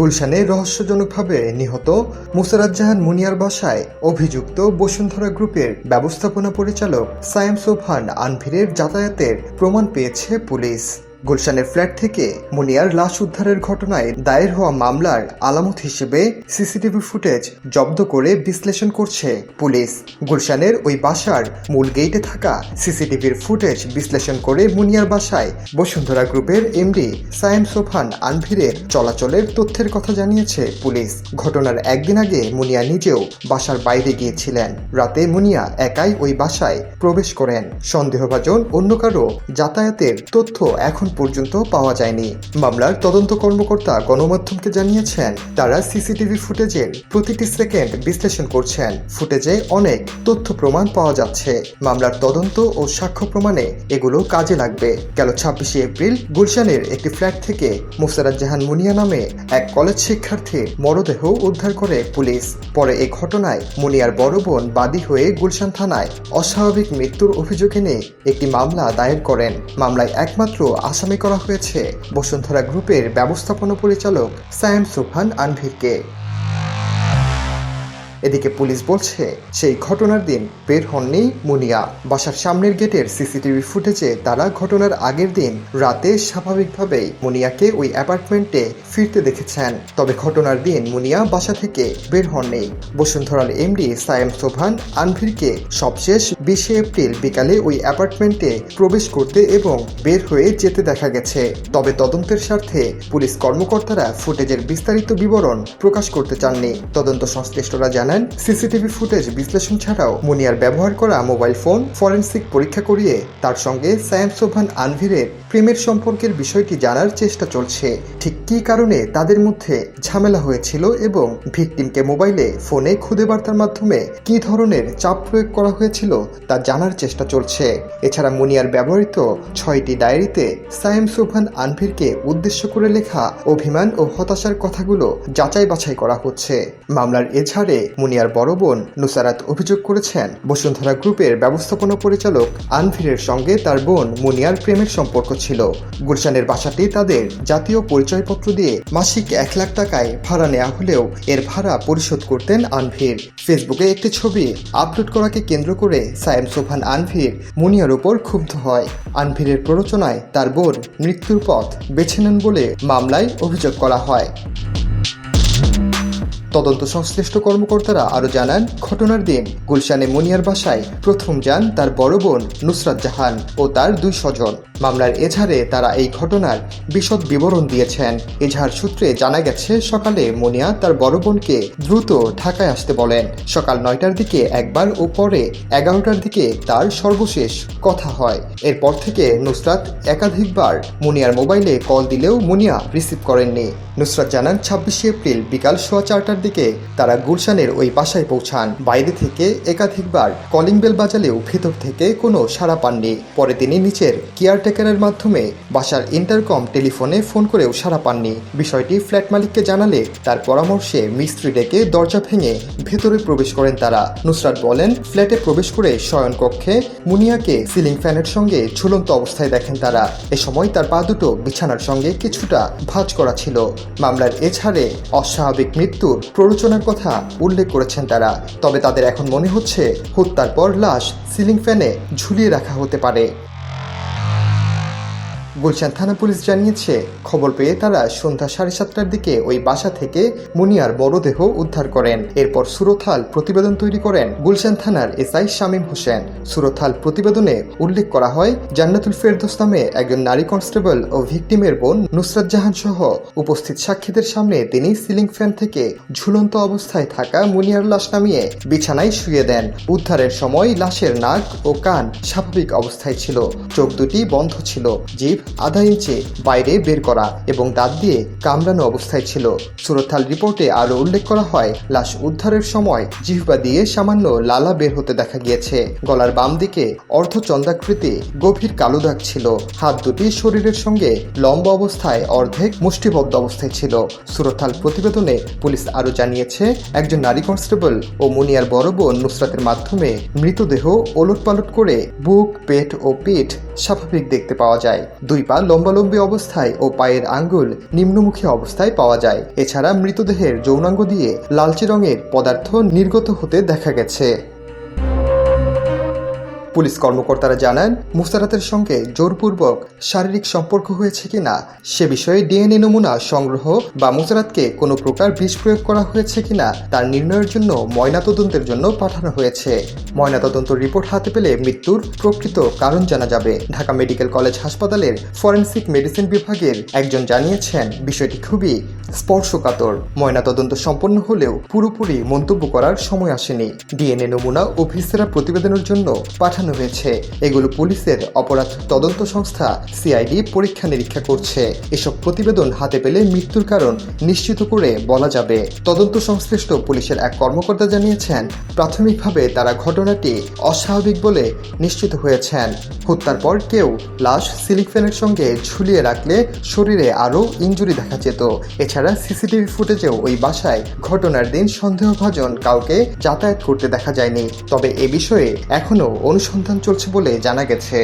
গুলশানে রহস্যজনকভাবে নিহত মুসারাদ জাহান মুনিয়ার বাসায় অভিযুক্ত বসুন্ধরা গ্রুপের ব্যবস্থাপনা পরিচালক সায়েম সোফান আনভিরের যাতায়াতের প্রমাণ পেয়েছে পুলিশ। গুলশানের ফ্ল্যাট থেকে মুনিয়ার লাশ উদ্ধারের ঘটনায় দায়ের হওয়া মামলার আলামত হিসেবে সিসিটিভি ফুটেজ জব্দ করে বিশ্লেষণ করছে পুলিশ। গুলশানের ওই বাসার মূল গেইটে থাকা সিসিটিভির ফুটেজ বিশ্লেষণ করে মুনিয়ার বাসায় বসুন্ধরা গ্রুপের এমডি সায়েম সোফান আনভিরের চলাচলের তথ্যের কথা জানিয়েছে পুলিশ। ঘটনার একদিন আগে মুনিয়া নিজেও বাসার বাইরে গিয়েছিলেন। রাতে মুনিয়া একাই ওই বাসায় প্রবেশ করেন। সন্দেহভাজন অন্য কারও যাতায়াতের তথ্য এখন পর্যন্ত পাওয়া যায়নি। মামলার তদন্ত কর্মকর্তা গণমাধ্যমকে জানিয়েছেন, তারা সিসিটিভি ফুটেজের প্রতিটি সেকেন্ড বিশ্লেষণ করছেন। ফুটেজে অনেক তথ্য প্রমাণ পাওয়া যাচ্ছে। মামলার তদন্ত ও সাক্ষ্য প্রমাণে এগুলো কাজে লাগবে। গেল ছাব্বিশে এপ্রিল, গুলশানের একটি ফ্ল্যাট থেকে মোসারাত জাহান মুনিয়া নামে এক কলেজ শিক্ষার্থীর মরদেহ উদ্ধার করে পুলিশ। পরে এই ঘটনায় মুনিয়ার বড় বোন বাদী হয়ে গুলশান থানায় অস্বাভাবিক মৃত্যুর অভিযোগ এনে একটি মামলা দায়ের করেন। মামলায় একমাত্র আসামি করা হয়েছে। বসুন্ধরা গ্রুপের ব্যবস্থাপনা পরিচালক সায়েম সুফান আনভিরকে। এদিকে পুলিশ বলছে, সেই ঘটনার দিন বের হননি মুনিয়া। বাসার সামনের গেটের সিসিটিভি ফুটেজে তারা ঘটনার আগের দিন রাতে স্বাভাবিকভাবেই মুনিয়াকে ওই অ্যাপার্টমেন্টে ফিরতে দেখেছেন। তবে ঘটনার দিন মুনিয়া বাসা থেকে বের হননি। বসুন্ধরার এমডি সায়েম সোভান আনভিরকে সবশেষ বিশে এপ্রিল বিকালে ওই অ্যাপার্টমেন্টে প্রবেশ করতে এবং বের হয়ে যেতে দেখা গেছে। তবে তদন্তের স্বার্থে পুলিশ কর্মকর্তারা ফুটেজের বিস্তারিত বিবরণ প্রকাশ করতে চাননি। তদন্ত সংশ্লিষ্টরা জানান সিসিটিভি ফুটেজ বিশ্লেষণ ছাড়াও মুনিয়ার ব্যবহার করা মোবাইল ফোন ফরেন্সিক পরীক্ষা করিয়ে তার সঙ্গে সায়েম সোভান আনভিরের প্রেমের সম্পর্কের বিষয়টি জানার চেষ্টা চলছে। ঠিক কী কারণে তাদের মধ্যে ঝামেলা হয়েছিল এবং ভিকটিমকে মোবাইলে, ফোনে খুদে বার্তার মাধ্যমে কী ধরনের চাপ প্রয়োগ করা হয়েছিল তা জানার চেষ্টা চলছে। এছাড়া মুনিয়ার ব্যবহৃত ছয়টি ডায়েরিতে সায়েম সোভান আনভিরকে উদ্দেশ্য করে লেখা অভিমান ও হতাশার কথাগুলো যাচাই বাছাই করা হচ্ছে। মামলার এছাড়ে মুনিয়ার বড় বোন নুসারাত অভিযোগ করেছেন, বসুন্ধরা গ্রুপের ব্যবস্থাপনা পরিচালক আনভিরের সঙ্গে তার বোন মুনিয়ার প্রেমের সম্পর্ক ছিল। গুলশানের বাসাটি তাদের জাতীয় পরিচয়পত্র দিয়ে মাসিক এক লাখ টাকায় ভাড়া নেওয়া হলেও এর ভাড়া পরিশোধ করতেন আনভীর। ফেসবুকে একটি ছবি আপলোড করাকে কেন্দ্র করে সায়েম সোফান আনভির মুনিয়ার ওপর ক্ষুব্ধ হয়। আনভীরের প্ররোচনায় তার বোন মৃত্যুর পথ বেছে নেন বলে মামলায় অভিযোগ করা হয়। তদন্ত সংশ্লিষ্ট কর্মকর্তারা আরও জানান, ঘটনার দিন গুলশানে মুনিয়ার বাসায় প্রথম যান তার বড় বোন নুসরাত জাহান ও তার দুই স্বজন। মামলার এজাহারে তারা এই ঘটনার বিশদ বিবরণ দিয়েছেন। এজাহার সূত্রে জানা গেছে, সকালে মুনিয়া তার বড় বোনকে দ্রুত ঢাকায় আসতে বলেন। সকাল নয়টার দিকে একবার ও পরে এগারোটার দিকে তার সর্বশেষ কথা হয়। এরপর থেকে নুসরাত একাধিকবার মুনিয়ার মোবাইলে কল দিলেও মুনিয়া রিসিভ করেননি। নুসরাত জানান, ছাব্বিশে এপ্রিল বিকাল সোয়া চারটার দিকে তারা গুলশানের ওই বাসায় পৌঁছান। বাইরে থেকে একাধিকবার কলিং বেল বাজালেও ভেতর থেকে কোনো সাড়া পাননি। পরে তিনি নিচের কেয়ারটেকারের মাধ্যমে বাসার ইন্টারকম টেলিফোনে ফোন করেও সাড়া পাননি। বিষয়টি ফ্ল্যাট মালিককে জানালে তার পরামর্শে মিস্ত্রি ডেকে দরজা ভেঙে ভেতরে প্রবেশ করেন তারা। নুসরাত বলেন, ফ্ল্যাটে প্রবেশ করে শয়নকক্ষে মুনিয়াকে সিলিং ফ্যানের সঙ্গে ঝুলন্ত অবস্থায় দেখেন তারা। এ সময় তার পা দুটো বিছানার সঙ্গে কিছুটা ভাঁজ করা ছিল। মামলার এছাড়ে অস্বাভাবিক মৃত্যুর প্ররোচনার কথা উল্লেখ করেছেন তারা। তবে তাদের এখন মনে হচ্ছে, হত্যার পর লাশ সিলিং ফ্যানে ঝুলিয়ে রাখা হতে পারে। গুলশান থানা পুলিশ জানিয়েছে, খবর পেয়ে তারা সন্ধ্যা সাড়ে সাতটার দিকে ওই বাসা থেকে মুনিয়ার মরদেহ উদ্ধার করেন। এরপর সুরথাল প্রতিবেদন তৈরি করেন গুলশান থানার এসআই শামীম হোসেন। সুরথাল প্রতিবেদনে উল্লেখ করা হয়, জান্নাতুল ফেরদোস নামে একজন নারী কনস্টেবল ও ভিকটিমের বোন নুসরাত জাহান সহ উপস্থিত সাক্ষীদের সামনে তিনি সিলিং ফ্যান থেকে ঝুলন্ত অবস্থায় থাকা মুনিয়ার লাশ নামিয়ে বিছানায় শুয়ে দেন। উদ্ধারের সময় লাশের নাক ও কান স্বাভাবিক অবস্থায় ছিল। চোখ দুটি বন্ধ ছিল। জিভ আধা ইঞ্চে বাইরে বের করা এবং দাঁত দিয়ে কামড়ানো অবস্থায় ছিল। সুরথাল রিপোর্টে আরও উল্লেখ করা হয়, লাশ উদ্ধারের সময় জিহ্বা দিয়ে সামান্য লালা বের হতে দেখা গিয়েছে। গলার বাম দিকে অর্ধচন্দ্রাকৃতি গভীর কালো দাগ ছিল। হাত দুটি শরীরের সঙ্গে লম্বা অবস্থায় অর্ধেক মুষ্টিবদ্ধ অবস্থায় ছিল। সুরথাল প্রতিবেদনে পুলিশ আরও জানিয়েছে, একজন নারী কনস্টেবল ও মুনিয়ার বড় বোন নুসরাতের মাধ্যমে মৃতদেহ ওলটপালট করে বুক, পেট ও পিঠ স্বাভাবিক দেখতে পাওয়া যায়। দুই পা লম্বালম্বি অবস্থায় ও পায়ের আঙ্গুল নিম্নমুখী অবস্থায় পাওয়া যায়। এছাড়া মৃতদেহের যৌনাঙ্গ দিয়ে লালচে রঙের পদার্থ নির্গত হতে দেখা গেছে। পুলিশ কর্মকর্তারা জানান মুসারাতের সঙ্গে জোরপূর্বক শারীরিক সম্পর্ক হয়েছে কিনা সে বিষয়ে ডিএনএ নমুনা সংগ্রহ বা মুসারাতকে কোনো প্রকার বিষ প্রয়োগ করা হয়েছে কিনা তার নির্ণয়ের জন্য ময়নাতদন্তের জন্য পাঠানো হয়েছে। ময়নাতদন্ত রিপোর্ট হাতে পেলে মৃত্যুর প্রকৃত কারণ জানা যাবে। ঢাকা মেডিকেল কলেজ হাসপাতালের ফরেনসিক মেডিসিন বিভাগের একজন জানিয়েছেন, বিষয়টি খুবই স্পর্শকাতর। ময়নাতদন্ত সম্পন্ন হলেও পুরোপুরি মন্তব্য করার সময় আসেনি। ডিএনএ নমুনা ও ভিসেরা প্রতিবেদনের জন্য পাঠানো হয়েছে। এগুলো পুলিশের অপরাধ তদন্ত সংস্থা সিআইডি পরীক্ষা নিরীক্ষা করছে। এসব প্রতিবেদন হাতে পেলে মৃত্যুর কারণ নিশ্চিত করে বলা যাবে। তদন্ত সংশ্লিষ্ট পুলিশের এক কর্মকর্তা জানিয়েছেন, প্রাথমিকভাবে তারা ঘটনাটি অস্বাভাবিক বলে নিশ্চিত হয়েছেন। হত্যার পর কেউ লাশ সিলিং ফ্যানের সঙ্গে ঝুলিয়ে রাখলে শরীরে আরও ইঞ্জুরি দেখা যেত। এছাড়া সিসিটিভি ফুটেজেও ওই বাসায় ঘটনার দিন সন্দেহভাজন কাউকে যাতায়াত করতে দেখা যায়নি। তবে এ বিষয়ে এখনও অনুসন্ধান চলছে বলে জানা গেছে।